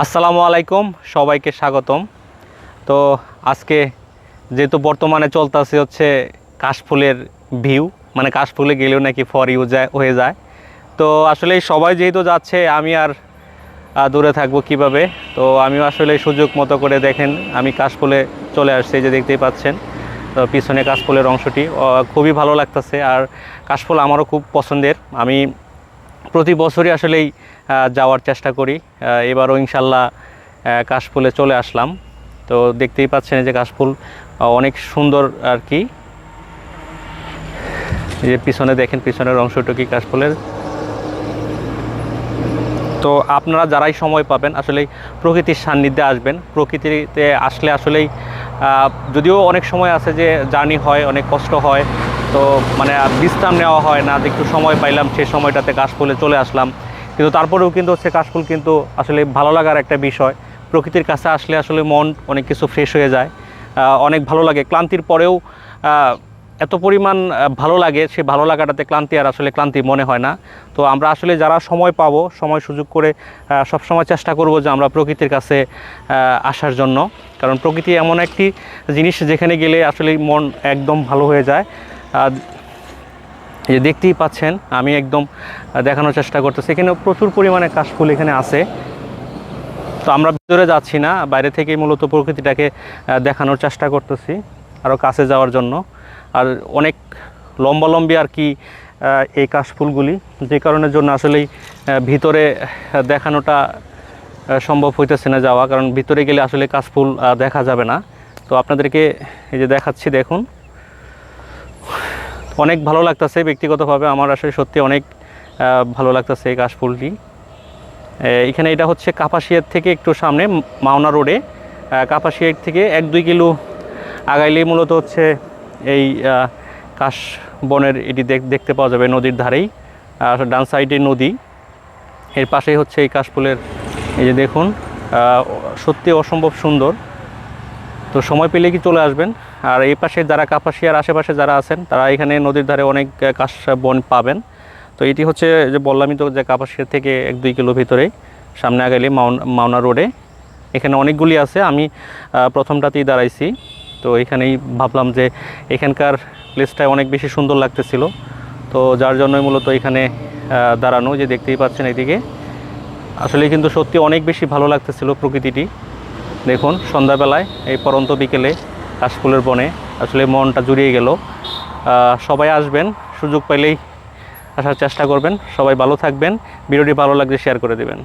আসসালামু আলাইকুম, সবাইকে স্বাগতম। তো আজকে যেহেতু বর্তমানে চলতেছে হচ্ছে কাশফুলের ভিউ মানে কাশফুলে গেলেও নাকি ফর ইউজ হয়ে যায়। তো আসলে সবাই যেহেতু যাচ্ছে, আমি আর দূরে থাকব কীভাবে? তো আমি আসলে সুযোগ মতো করে দেখেন, আমি কাশফুলে চলে আসছি যে দেখতেই পাচ্ছেন। তো পিছনে কাশফুলের অংশটি খুবই ভালো লাগতেছে। আর কাশফুল আমারও খুব পছন্দের। আমি প্রতি বছরই আসলেই যাওয়ার চেষ্টা করি। এবারও ইনশাল্লাহ কাশফুলে চলে আসলাম। তো দেখতেই পাচ্ছেন যে কাশফুল অনেক সুন্দর আর কি। যে পিছনে দেখেন, পিছনের অংশটুকু কাশফুলের। তো আপনারা যারাই সময় পাবেন আসলে প্রকৃতির সান্নিধ্যে আসবেন। প্রকৃতিতে আসলে আসলেই যদিও অনেক সময় আছে যে জার্নি হয়, অনেক কষ্ট হয় তো মানে বিশ্রাম নেওয়া হয় না একটু সময় পাইলাম সেই সময়টাতে কাশফুলে চলে আসলাম। কিন্তু তারপরেও কিন্তু হচ্ছে কাশফুল কিন্তু আসলে ভালো লাগার একটা বিষয়। প্রকৃতির কাছে আসলে আসলে মন অনেক কিছু ফ্রেশ হয়ে যায়। অনেক ভালো লাগে। ক্লান্তির পরেও এত পরিমাণ ভালো লাগে সে ভালো লাগাটাতে ক্লান্তি আর আসলে ক্লান্তি মনে হয় না। তো আমরা আসলে যারা সময় পাবো সময় সুযোগ করে আহ, সবসময় চেষ্টা করব যে আমরা প্রকৃতির কাছে আসার জন্য। কারণ প্রকৃতি এমন একটি জিনিস যেখানে গেলে আসলে মন একদম ভালো হয়ে যায়। যে দেখতেই পাচ্ছেন, আমি একদম দেখানোর চেষ্টা করতেছি। এখানে প্রচুর পরিমাণে কাশফুল এখানে আছে। তো আমরা ভিতরে যাচ্ছি না, বাইরে থেকেই মূলত প্রকৃতিটাকে দেখানোর চেষ্টা করতেছি আরও কাছে যাওয়ার জন্য। আর অনেক লম্বালম্বি আর কি এই কাশফুলগুলি, যে কারণের জন্য আসলেই ভিতরে দেখানোটা সম্ভব হইতেছে না যাওয়া। কারণ ভিতরে গেলে আসলে কাশফুল দেখা যাবে না। তো আপনাদেরকে এই যে দেখাচ্ছি, দেখুন। অনেক ভালো লাগতেছে ব্যক্তিগতভাবে। আমার আসলে সত্যি অনেক ভালো লাগতেছে এই কাশফুলটি। এখানে এটা হচ্ছে কাপাসিয়ার থেকে একটু সামনে মাওনা রোডে। কাপাসিয়ার থেকে এক দুই কিলো আগাইলেই মূলত হচ্ছে এই কাশ বনের এটি দেখ- দেখতে পাওয়া যাবে নদীর ধারেই। ডান সাইডে নদী। এর পাশেই হচ্ছে এই কাশফুলের, এই যে দেখুন সত্যি অসম্ভব সুন্দর। তো সময় পেলে কি চলে আসবেন? আর এই পাশে যারা কাপাসিয়ার আশেপাশে যারা আছেন, তারা এখানে নদীর ধারে অনেক কাশ বন পাবেন। তো এটি হচ্ছে যে বললামই তো যে কাপাসিয়া থেকে এক দুই কিলো ভিতরে সামনে আগাইলে মাউন মাওনা রোডে। এখানে অনেকগুলি আছে, আমি প্রথমটাতেই দাঁড়াইছি। তো এখানেই ভাবলাম যে এখানকার প্লেসটা অনেক বেশি সুন্দর লাগতেছিল। তো যার জন্যই মূলত এখানে দাঁড়ানো, যে দেখতেই পাচ্ছেন এদিকে। আসলে কিন্তু সত্যি অনেক বেশি ভালো লাগতেছিল প্রকৃতিটি। দেখুন, সন্ধ্যাবেলায়, এই পরন্ত বিকেলে কাশফুলের বনে। আসলে মনটা জুড়িয়ে গেল। সবাই আসবেন, সুযোগ পাইলেই আসার চেষ্টা করবেন। সবাই ভালো থাকবেন। ভিডিওটি ভালো লাগলে শেয়ার করে দেবেন।